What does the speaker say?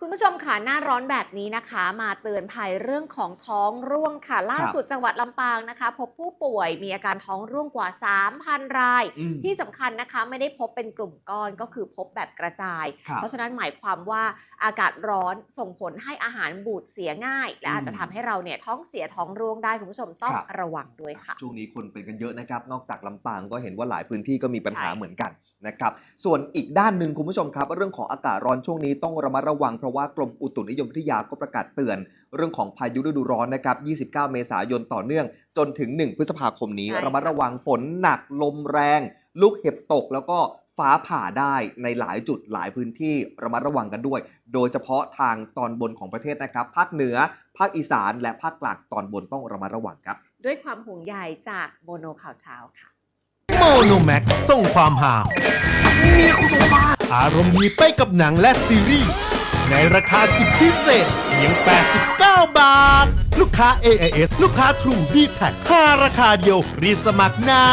คุณผู้ชมค่ะหน้าร้อนแบบนี้นะคะ มาเตือนภัยเรื่องของท้องร่วงค่ะ ล่าสุดจังหวัดลำปางนะคะ พบผู้ป่วยมีอาการท้องร่วงกว่า 3,000 รายอืมที่สำคัญนะคะไม่ได้พบเป็นกลุ่มก้อนก็คือพบแบบกระจายครับเพราะฉะนั้นหมายความว่าอากาศร้อนส่งผลให้อาหารบูดเสียง่าย และอาจจะทำให้เราเนี่ยท้องเสียท้องร่วงได้คุณผู้ชมต้องครับระวังด้วยค่ะ ช่วงนี้คนเป็นกันเยอะนะครับ นอกจากลำปางก็เห็นว่าหลายพื้นที่ก็มีปัญหาใช่เหมือนกันนะครับส่วนอีกด้านหนึ่งคุณผู้ชมครับ เรื่องของอากาศร้อนช่วงนี้ต้องระมัดระวังเพราะว่ากรมอุตุนิยมวิทยาก็ประกาศเตือน เรื่องของพายุฤดูร้อนนะครับ 29 เมษายนต่อเนื่อง จนถึง 1 พฤษภาคมนี้ใช่ค่ะระมัดระวังฝนหนักลมแรง ลูกเห็บตกแล้วก็ฟ้าผ่าได้ในหลายจุดหลายพื้นที่ระมัดระวังกันด้วย โดยเฉพาะทางตอนบนของประเทศนะครับ ภาคเหนือ ภาคอีสาน และภาคกลางตอนบนต้องระมัดระวังครับ ด้วยความห่วงใยจากโมโนข่าวเช้าค่ะ โมโนแม็กส่งความหา อารมณ์ดีไปกับหนังและซีรีส์ในราคาสุดพิเศษเพียง 89 บาท ลูกค้า AIS ลูกค้า True d t แท็5ราคาเดียวรีบสมัครนะ